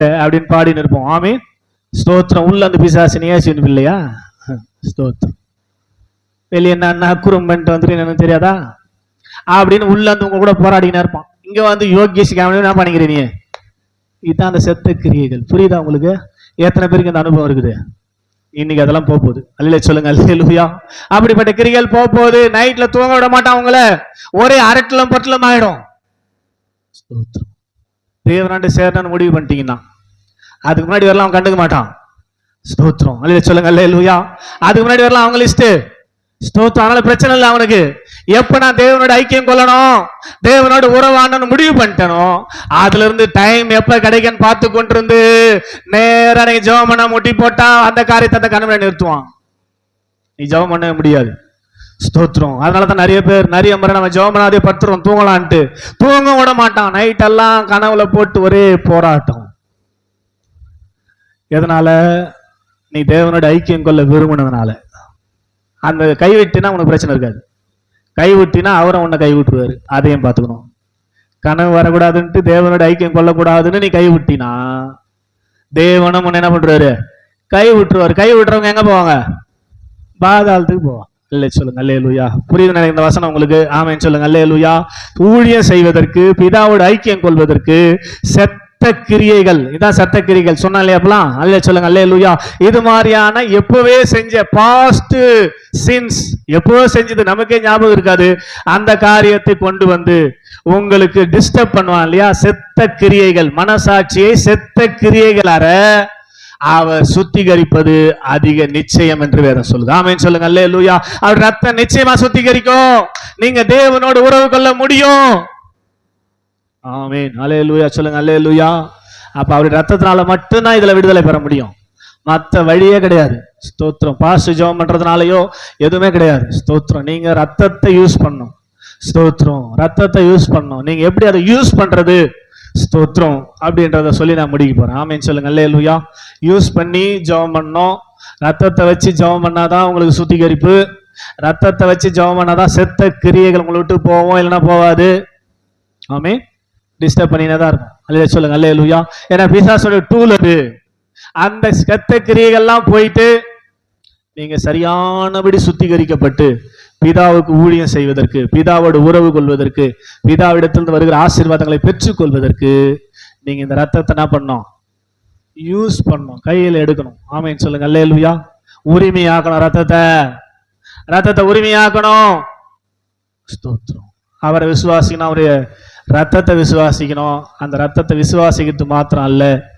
அப்படின்னு பாடின்னு இருப்போம். ஆமே ஸ்தோத்திரம். உள்ள அந்த பிசாசு நியாசின்னு இல்லையா? ஸ்தோத்திரம். வெளியே என்ன அக்குறம் பண்ணிட்டு வந்துட்டு எனக்கு தெரியாதா? அப்படின்னு உள்ள வந்து உங்க கூட போராடினே இருப்பான். இங்க வந்து யோகியசி காமெடி என்ன பண்ணிக்கிறீ நீ? இதுதான் அந்த செத்த கிரியைகள். புரியுதா உங்களுக்கு? எத்தனை பேருக்கு இந்த அனுபவம் இருக்குது? இன்னைக்கு அதெல்லாம் போக போகுது அல்ல சொல்லுங்க. அல்லா அப்படிப்பட்ட கிரிகள் போக போகுது நைட்ல தூங்க விட மாட்டான் அவங்கள. ஒரே அரட்டலம் பட்டலம் ஆயிடும். தேவனாண்டு சேரணும்னு முடிவு பண்ணிட்டீங்கன்னா அதுக்கு முன்னாடி வரலாம் அவன் கண்டுக்க மாட்டான். ஸ்தோத்திரம். அல்ல சொல்லுங்க அல்லேலூயா அதுக்கு முன்னாடி வரலாம் அவங்க லிஸ்ட் ஸ்தோத்திரம். அதனால பிரச்சனை இல்லை அவனுக்கு. எப்ப நான் தேவனோட ஐக்கியம் கொள்ளணும்? தேவனோட உறவாண்டன்னு முடிவு பண்ணிட்டனோ? அதுல இருந்து டைம் எப்ப கிடைக்குன்னு பார்த்து கொண்டிருந்து நேரம் நீங்க ஜெபம் பண்ண முட்டி போட்டா அந்த காரியத்தை அந்த கனவுல நிறுத்துவான். நீ ஜெபம் பண்ண முடியாது. ஸ்தோத்திரம். அதனால தான் நிறைய பேர் நிறைய முறை நம்ம ஜெபம் பண்ணாதே படுத்துறோம் தூங்கலான்ட்டு. தூங்க விட மாட்டான். நைட் எல்லாம் கனவுல போட்டு ஒரே போராட்டம். எதனால? நீ தேவனோட ஐக்கியம் கொள்ள விரும்பினதுனால. அந்த கைவிட்டினா உனக்கு பிரச்சனை இருக்காது. கைவிட்டினா அவரை உன்னை கைவிட்டுருவாரு அதையும் பார்த்துக்கணும். கனவு வரக்கூடாதுன்ட்டு தேவனோட ஐக்கியம் கொள்ளக்கூடாதுன்னு நீ கைவிட்டினா தேவனும் உன்னை என்ன பண்ணுறாரு கை விட்டுருவாரு. கை விட்டுறவங்க எங்கே போவாங்க? பாதாளத்துக்கு போவான் இல்லை சொல்லுங்க. அல்லே லூயா புரியுது நினைக்கிற இந்த வசனம் உங்களுக்கு? ஆமைன்னு சொல்லுங்க. அல்லே லூயா ஊழியம் செய்வதற்கு பிதாவோட ஐக்கியம் கொள்வதற்கு செத் சத்த கிரியைகள் இதான் சத்த கிரியைகள் சொன்னா இல்லையா அப்பலாம் சொல்லுங்க. அல்ல லூயா இது மாதிரியான எப்பவே செஞ்ச பாஸ்ட் சின்ஸ் எப்பவோ செஞ்சது நமக்கே ஞாபகம் இருக்காது. அந்த காரியத்தை கொண்டு வந்து உங்களுக்கு டிஸ்டர்ப் பண்ணுவான் இல்லையா? செத்த கிரியைகள் மனசாட்சியை செத்த கிரியைகளார அவர் சுத்திகரிப்பது அதிக நிச்சயம் என்று வேதம் சொல்லுது. ஆமென் சொல்லுங்க. அல்ல லூயா அவர் ரத்தம் நிச்சயமா சுத்திகரிக்கும். நீங்க தேவனோடு உறவு கொள்ள முடியும். ஆமேன். அல்லே லூயா சொல்லுங்க அலே லூயா அப்ப அவருடைய ரத்தத்தினால மட்டும்தான் இதுல விடுதலை பெற முடியும். மற்ற வழியே கிடையாது. ஸ்தோத்திரம். பாசு ஜெபம் பண்றதுனாலயோ எதுவுமே கிடையாது. ஸ்தோத்திரம். நீங்க ரத்தத்தை யூஸ் பண்ணும். ஸ்தோத்திரம். ரத்தத்தை யூஸ் பண்ணும். நீங்க எப்படி அதை யூஸ் பண்றது? ஸ்தோத்திரம் அப்படின்றத சொல்லி நான் முடிக்க போறேன். ஆமேன்னு சொல்லுங்க அல்லேலூயா. யூஸ் பண்ணி ஜெபம் பண்ணோம். ரத்தத்தை வச்சு ஜெபம் பண்ணாதான் உங்களுக்கு சுத்திகரிப்பு. ரத்தத்தை வச்சு ஜெபம் பண்ணாதான் செத்த கிரியைகள் உங்களை விட்டு போவோம் இல்லைன்னா போவாது. ஆமே டிஸ்டர்ப் பண்ணினே தான் இருக்கும் அல்ல சொல்லுங்க. அல்லேலூயா ஏன்னா பிசாசோட டூல் அது. அந்த செத்த கிரியைகள்லாம் போயிட்டு நீங்க சரியானபடி சுத்திகரிக்கப்பட்டு பிதாவுக்கு ஊழியம் செய்வதற்கு பிதாவோடு உறவு கொள்வதற்கு பிதாவிடத்திலிருந்து வருகிற ஆசீர்வாதங்களை பெற்றுக்கொள்வதற்கு நீங்க இந்த ரத்தத்தை என்ன பண்ணோம் யூஸ் பண்ணணும். கையில் எடுக்கணும். ஆமைன்னு சொல்லுங்க. அல்லேலுயா உரிமையாக்கணும் ரத்தத்தை. ரத்தத்தை உரிமையாக்கணும். ஸ்தோத்திரம். அவரை விசுவாசிக்கணும். அவருடைய ரத்தத்தை விசுவாசிக்கணும். அந்த ரத்தத்தை விசுவாசிக்கிறது மாத்திரம் அல்ல.